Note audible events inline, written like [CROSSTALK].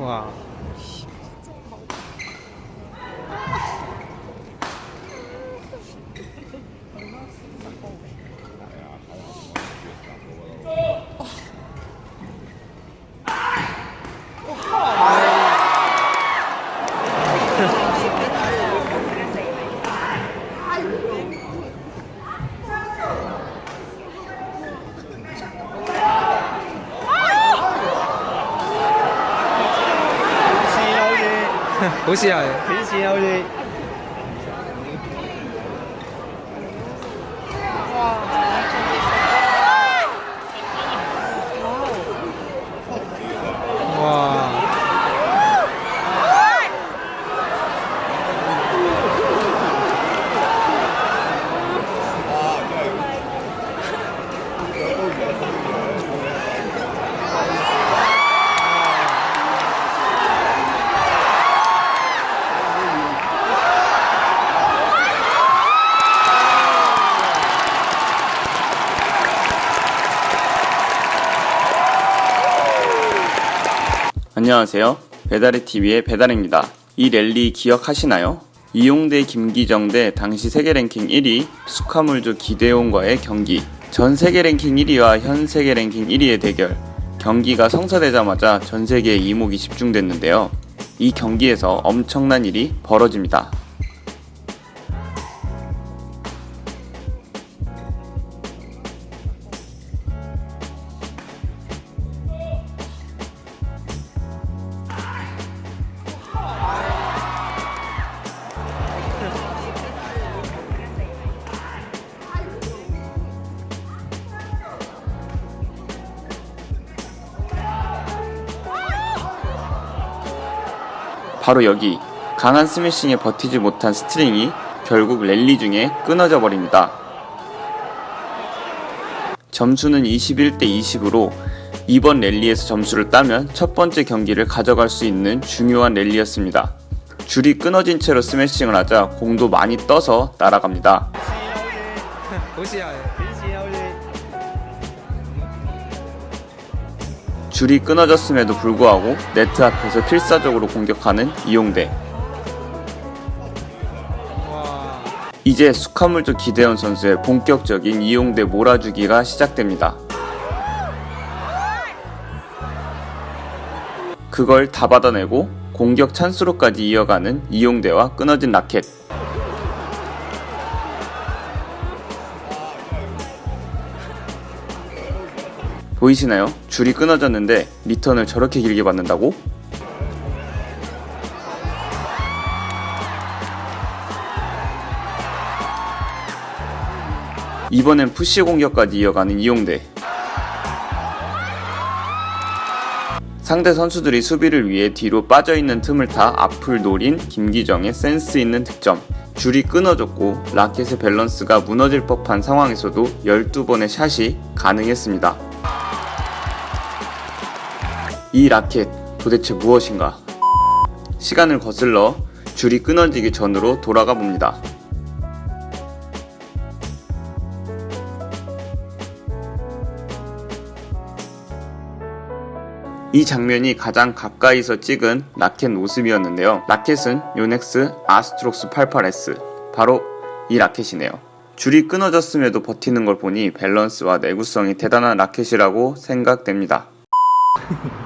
와. 好似係，幾錢好似？ 안녕하세요. 배달의 TV의 배달입니다. 이 랠리 기억하시나요? 이용대 김기정 대 당시 세계 랭킹 1위 수카물주 기대온과의 경기. 전 세계 랭킹 1위와 현 세계 랭킹 1위의 대결. 경기가 성사되자마자 전 세계의 이목이 집중됐는데요. 이 경기에서 엄청난 일이 벌어집니다. 바로 여기 강한 스매싱에 버티지 못한 스트링이 결국 랠리 중에 끊어져 버립니다. 점수는 21대 20으로 이번 랠리에서 점수를 따면 첫 번째 경기를 가져갈 수 있는 중요한 랠리였습니다. 줄이 끊어진 채로 스매싱을 하자 공도 많이 떠서 날아갑니다. [LAUGHS] 줄이 끊어졌음에도 불구하고 네트 앞에서 필사적으로 공격하는 이용대. 와. 이제 수카물조 기대현 선수의 본격적인 이용대 몰아주기가 시작됩니다. 그걸 다 받아내고 공격 찬스로까지 이어가는 이용대와 끊어진 라켓. 보이시나요? 줄이 끊어졌는데 리턴을 저렇게 길게 받는다고? 이번엔 푸시 공격까지 이어가는 이용대. 상대 선수들이 수비를 위해 뒤로 빠져있는 틈을 타 앞을 노린 김기정의 센스 있는 득점. 줄이 끊어졌고 라켓의 밸런스가 무너질 법한 상황에서도 12번의 샷이 가능했습니다. 이 라켓 도대체 무엇인가? 시간을 거슬러 줄이 끊어지기 전으로 돌아가 봅니다. 이 장면이 가장 가까이서 찍은 라켓 모습이었는데요. 라켓은 요넥스 아스트록스 88S. 바로 이 라켓이네요. 줄이 끊어졌음에도 버티는 걸 보니 밸런스와 내구성이 대단한 라켓이라고 생각됩니다. [LAUGHS]